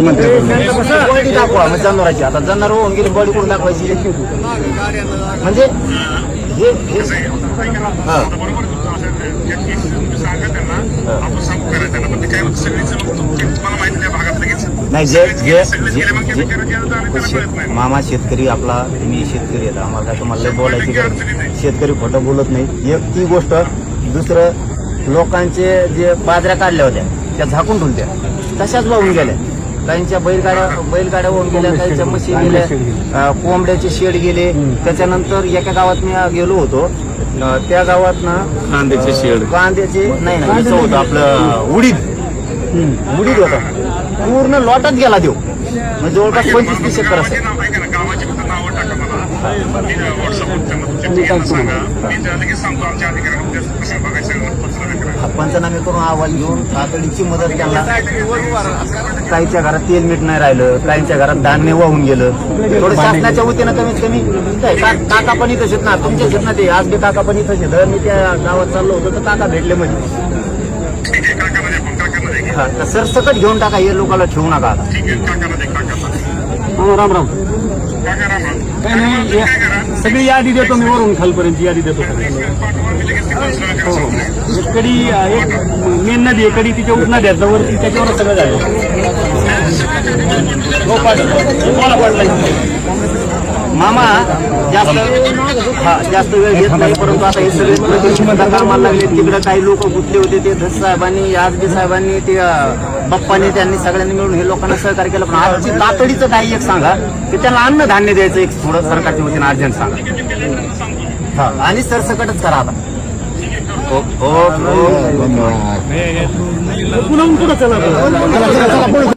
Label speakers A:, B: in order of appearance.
A: Body दाखवा मग जनावराची. आता जनावर होऊन गेली बॉडी कुठून दाखवायची? म्हणजे हे
B: नाही
A: जे जे मामा शेतकरी आपला मी शेतकरी आहे आम्हाला काय तुम्हाला लय बोलायची गरज. शेतकरी खोटं बोलत नाही. एक ती गोष्ट दुसरं लोकांचे जे बाजऱ्या काढल्या होत्या त्या झाकून ठेवल्या तशाच वाहून गेल्या. काहींच्या बैलगाड्या बैलगाड्या वाहून गेल्या काहींच्या म्हशी गेल्या. कोंबड्याचे शेड गेले. त्याच्यानंतर एका गावात मी गेलो होतो. त्या गावात ना
C: कांद्याचे शेड.
A: कांद्याचे नाही नाही होतं आपलं उडीद. उडीद होता. पूर्ण लॉटच गेला देऊ म्हणजे जवळपास पंचवीस तीस एकर असेल.
B: पंचनामे
A: करून अहवाल घेऊन तातडीची मदत त्यांना. काहींच्या घरात तेल मीठ नाही राहिलं काहींच्या घरात धान्य वाहून गेलं. थोडं शासनाच्या वतीनं कमीत कमी काय, काका पण इथंच आहेत ना तुमच्याच आहेत ना ते आज बी काका पण इथंच आहेत मी त्या गावात चाललो होतो तर काका भेटले म्हणजे हा, तर सरसकट घेऊन टाका हे लोकांना ठेवू नका आता.
D: हो राम राम.
B: काका राम
D: काय नाही या- सगळी यादी देतो मी वरून खालपर्यंत यादी देतो
B: ते पंचनामे करायला सांगतो.
D: एक कडी एक मेन नदी आहे कडी तिच्या उठणा द्या वरती त्याच्यावर सगळं झालं.
A: मामा जास्त हा जास्त वेळ घेत नाही परंतु आता हे सगळे प्रतिष्ठित कामाला लागले. तिकडे काही लोक गुंतले होते ते धस साहेबांनी आजबी साहेबांनी ते बाप्पांनी त्यांनी सगळ्यांनी मिळून हे लोकांना सहकार्य केलं. पण आजची तातडीचं काही एक सांगा की त्यांना अन्न धान्य द्यायचं एक थोडं सरकारच्या वतीनं अर्जंट सांगा. हा आणि सरसकटच करा आता. ओ ओ ओ
D: पुन्हा पुढं चला.